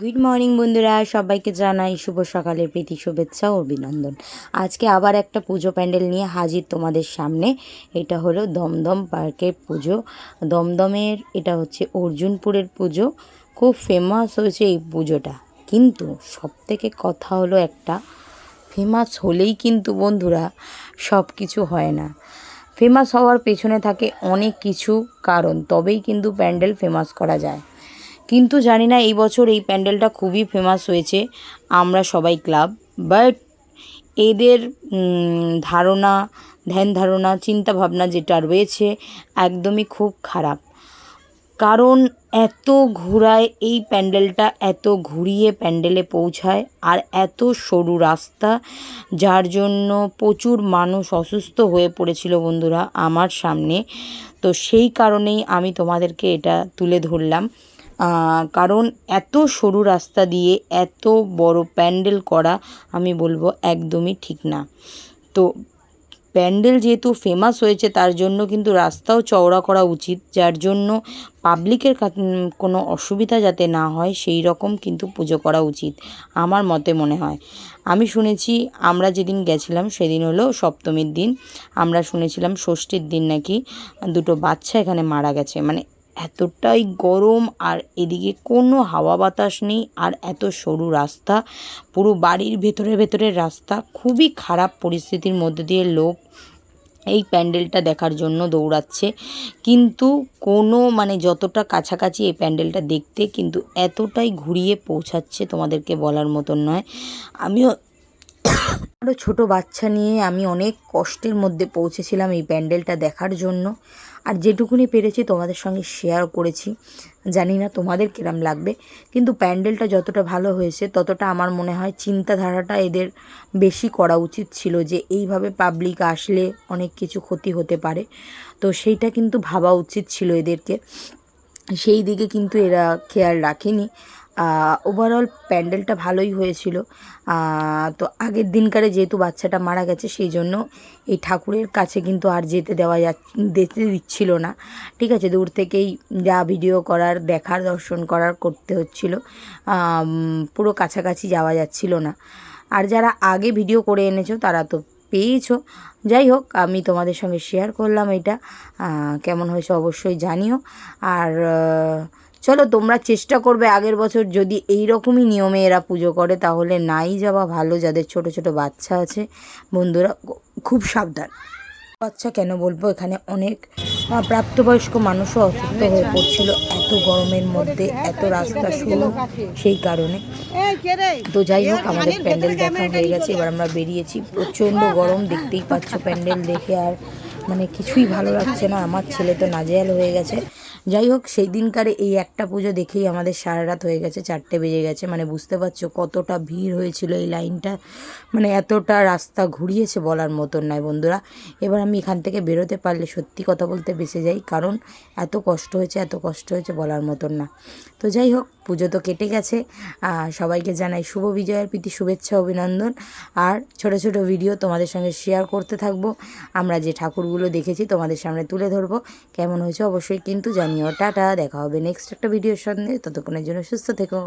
Good morning বন্ধুরা। সবাইকে জানাই শুভ সকালের প্রীতি, শুভেচ্ছা ও অভিনন্দন। আজকে আবার একটা পুজো প্যান্ডেল নিয়ে হাজির তোমাদের সামনে। এটা হলো দমদম পার্কের পুজো। দমদমের, এটা হচ্ছে অর্জুনপুরের পুজো। খুব ফেমাস হয়েছে এই পুজোটা। কিন্তু সব থেকে কথা হলো একটা ফেমাস হলেই কিন্তু বন্ধুরা সব কিছু হয় না। ফেমাস হওয়ার পেছনে থাকে অনেক কিছু কারণ, তবেই কিন্তু প্যান্ডেল ফেমাস করা যায়। কিন্তু জানি না এই বছর এই প্যান্ডেলটা খুবই ফেমাস হয়েছে, আমরা সবাই ক্লাব বাট এদের ধারণা, ধ্যান ধারণা, চিন্তা ভাবনা যেটা রয়েছে একদমই খুব খারাপ। কারণ এত ঘোরায় এই প্যান্ডেলটা, এত ঘুরিয়ে প্যান্ডেলে পৌঁছায় আর এত সরু রাস্তা, যার জন্য প্রচুর মানুষ অসুস্থ হয়ে পড়েছিল বন্ধুরা আমার সামনে। তো সেই কারণেই আমি তোমাদেরকে এটা তুলে ধরলাম। কারণ এত সরু রাস্তা দিয়ে এত বড় প্যান্ডেল করা আমি বলব একদমই ঠিক না। তো প্যান্ডেল যেহেতু ফেমাস হয়েছে, তার জন্য কিন্তু রাস্তাও চওড়া করা উচিত, যার জন্য পাবলিকের কোনো অসুবিধা যাতে না হয়, সেই রকম কিন্তু পুজো করা উচিত, আমার মতে মনে হয়। আমি শুনেছি, আমরা যেদিন গেছিলাম, সেদিন হলো সপ্তমীর দিন, আমরা শুনেছিলাম ষষ্ঠীর দিন নাকি দুটো বাচ্চা এখানে মারা গেছে মানে এতটাই গরম আর এদিকে কোনো হাওয়া বাতাস নেই আর এত সরু রাস্তা। পুরো বাড়ির ভেতরে ভেতরের রাস্তা। খুবই খারাপ পরিস্থিতির মধ্যে দিয়ে লোক এই প্যান্ডেলটা দেখার জন্য দৌড়াচ্ছে। কিন্তু কোনো মানে যতটা কাছাকাছি এই প্যান্ডেলটা দেখতে কিন্তু এতটাই ঘুরিয়ে পৌঁছাচ্ছে তোমাদেরকে বলার মতন নয়। আমিও আরও ছোটো বাচ্চা নিয়ে আমি অনেক কষ্টের মধ্যে পৌঁছেছিলাম এই প্যান্ডেলটা দেখার জন্য। আর যেটুকুনি পেরেছি তোমাদের সঙ্গে শেয়ার করেছি। জানি না তোমাদের কিরম লাগবে, কিন্তু প্যান্ডেলটা যতটা ভালো হয়েছে, ততটা আমার মনে হয় চিন্তাধারাটা এদের বেশি করা উচিত ছিল যে এইভাবে পাবলিক আসলে অনেক কিছু ক্ষতি হতে পারে। তো সেইটা কিন্তু ভাবা উচিত ছিল এদেরকে। সেই দিকে কিন্তু এরা খেয়াল রাখেনি। ওভারঅল প্যান্ডেলটা ভালোই হয়েছিল। তো আগের দিনকারে যেহেতু বাচ্চাটা মারা গেছে, সেই জন্য এই ঠাকুরের কাছে কিন্তু আর যেতে দেওয়া যা যেতে দিচ্ছিল না। ঠিক আছে, দূর থেকেই যা ভিডিও করার, দেখার, দর্শন করার করতে হচ্ছিল। পুরো কাছাকাছি যাওয়া যাচ্ছিল না। আর যারা আগে ভিডিও করে এনেছো, তারা তো পেয়েছ। যাই হোক, আমি তোমাদের সঙ্গে শেয়ার করলাম এটা। কেমন হয়েছে অবশ্যই জানিও। আর চলো তোমরা চেষ্টা করবে আগের বছর যদি এই রকমই নিয়মে এরা পুজো করে, তাহলে নাই যাওয়া ভালো যাদের ছোট ছোট বাচ্চা আছে। বন্ধুরা, খুব সাবধান। বাচ্চা কেন বলব? এখানে অনেক প্রাপ্তবয়স্ক মানুষও অসুস্থ হয়ে পড়ছিল। এত গরমের মধ্যে, এত রাস্তা শুরু সেই কারণে। তো যাই হোক, আমাদের প্যান্ডেল দেখা হয়ে গেছে। এবার আমরা বেরিয়েছি। প্রচণ্ড গরম, দেখতেই পাচ্ছ প্যান্ডেল দেখে আর মানে কিছুই ভালো লাগছে না। আমার ছেলে তো নাজেহাল হয়ে গেছে। যাই হোক, সেই দিনকারে এই একটা পুজো দেখেই আমাদের সারা রাত হয়ে গেছে, চারটে বেজে গেছে। মানে বুঝতে পারছ কতটা ভিড় হয়েছিল এই লাইনটা। মানে এতটা রাস্তা ঘুরিয়েছে বলার মতন নয় বন্ধুরা। এবার আমি এখান থেকে বেরোতে পারলে সত্যি কথা বলতে বেঁচে যাই, কারণ এত কষ্ট হয়েছে, এত কষ্ট হয়েছে বলার মতন না। তো যাই হোক, পুজো তো কেটে গেছে। সবাইকে জানাই শুভ বিজয়ের প্রীতি, শুভেচ্ছা, অভিনন্দন। আর ছোট ছোট ভিডিও তোমাদের সঙ্গে শেয়ার করতে থাকব। আমরা যে ঠাকুরগুলো দেখেছি, তোমাদের সামনে তুলে ধরবো। কেমন হয়েছে অবশ্যই কিন্তু জানিও। টাটা, দেখা হবে নেক্সট একটা ভিডিওর সঙ্গে ততক্ষণের জন্য সুস্থ থেকো।